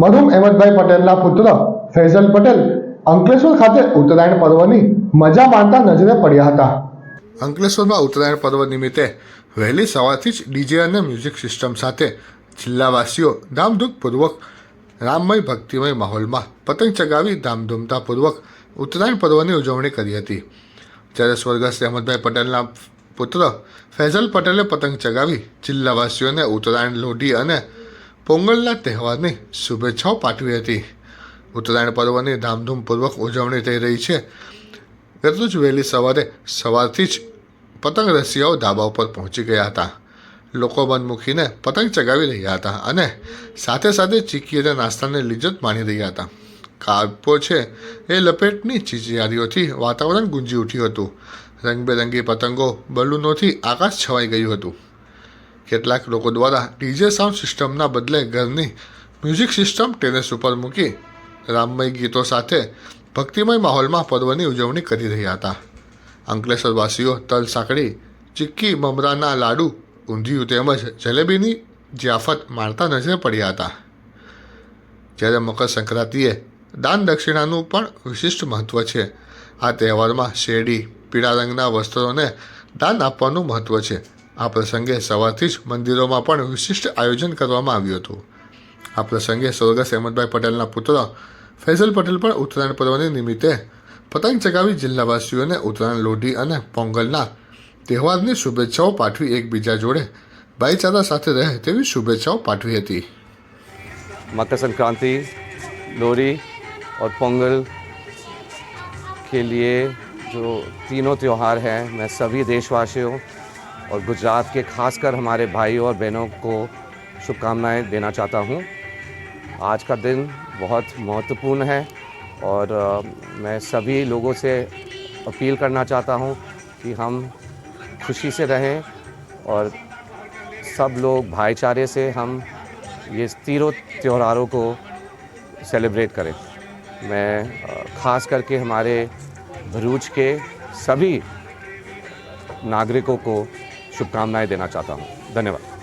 મરુમ અહેમદભાઈ પટેલના પુત્ર ફૈઝલ પટેલ અંકલેશ્વર ખાતે ઉત્તરાયણ પર્વની મજા માણતા નજરે પડ્યા હતા. અંકલેશ્વરમાં ઉત્તરાયણ પર્વ નિમિત્તે વહેલી સવારથી જ ડીજે અને મ્યુઝિક સિસ્ટમ સાથે જિલ્લાવાસીઓ ધામધૂમપૂર્વક રામમય ભક્તિમય માહોલમાં પતંગ ચગાવી ધામધૂમતાપૂર્વક ઉત્તરાયણ પર્વની ઉજવણી કરી હતી. જ્યારે સ્વર્ગસ્થ અહેમદભાઈ પટેલના પુત્ર ફૈઝલ પટેલે પતંગ ચગાવી જિલ્લાવાસીઓને ઉત્તરાયણ લોઢી અને પોંગલના તહેવારની શુભેચ્છાઓ પાઠવી હતી. ઉત્તરાયણ પર્વની ધામધૂમપૂર્વક ઉજવણી થઈ રહી છે. એટલું જ વહેલી સવારે સવારથી જ પતંગ રસિયાઓ ધાબા ઉપર પહોંચી ગયા હતા. લોકો મન મૂકીને પતંગ ચગાવી રહ્યા હતા અને સાથે સાથે ચીકી અને નાસ્તાને લિજ્જત માણી રહ્યા હતા. કાપો છે એ લપેટની ચીચિયારીઓથી વાતાવરણ ગુંજી ઉઠ્યું હતું. રંગબેરંગી પતંગો બલૂનોથી આકાશ છવાઈ ગયું હતું. કેટલાક લોકો દ્વારા ડીજે સાઉન્ડ સિસ્ટમના બદલે ઘરની મ્યુઝિક સિસ્ટમ ટેરેસ ઉપર મૂકી રામમય ગીતો સાથે ભક્તિમય માહોલમાં પર્વની ઉજવણી કરી રહ્યા હતા. અંકલેશ્વરવાસીઓ તલ સાંકળી, ચીક્કી, મમરાના લાડુ, ઊંધિયું તેમજ જલેબીની જિયાફત માણતા નજરે પડ્યા હતા. જ્યારે મકર સંક્રાંતિએ દાન દક્ષિણાનું પણ વિશિષ્ટ મહત્ત્વ છે. આ તહેવારમાં શેરડી, પીળા રંગના વસ્ત્રોને દાન આપવાનું મહત્ત્વ છે. આ પ્રસંગે સવારથી જ મંદિરોમાં પણ વિશિષ્ટ આયોજન કરવામાં આવ્યું હતું આ પ્રસંગે સ્વર્ગસ્થ અહેમદભાઈ પટેલના પુત્ર ફૈઝલ પટેલ પણ ઉત્તરાયણ પર્વની નિમિત્તે પતંગ ચગાવી જિલ્લાવાસીઓને ઉત્તરાયણ લોઢી અને પોંગલના તહેવારની શુભેચ્છાઓ પાઠવી એકબીજા જોડે ભાઈચારા સાથે રહે તેવી શુભેચ્છાઓ પાઠવી હતી मकर संक्रांति लोहड़ी और पोंगल के लिए जो तीनों त्यौहार हैं मैं सभी देशवासियों और गुजरात के खासकर हमारे भाइयों और बहनों को शुभकामनाएँ देना चाहता हूँ। आज का दिन बहुत महत्वपूर्ण है और मैं सभी लोगों से अपील करना चाहता हूँ कि हम खुशी से रहें और सब लोग भाईचारे से हम ये तीनों त्योहारों को सेलिब्रेट करें। मैं खास करके हमारे भरूच के सभी नागरिकों को शुभकामनाएं देना चाहता हूं धन्यवाद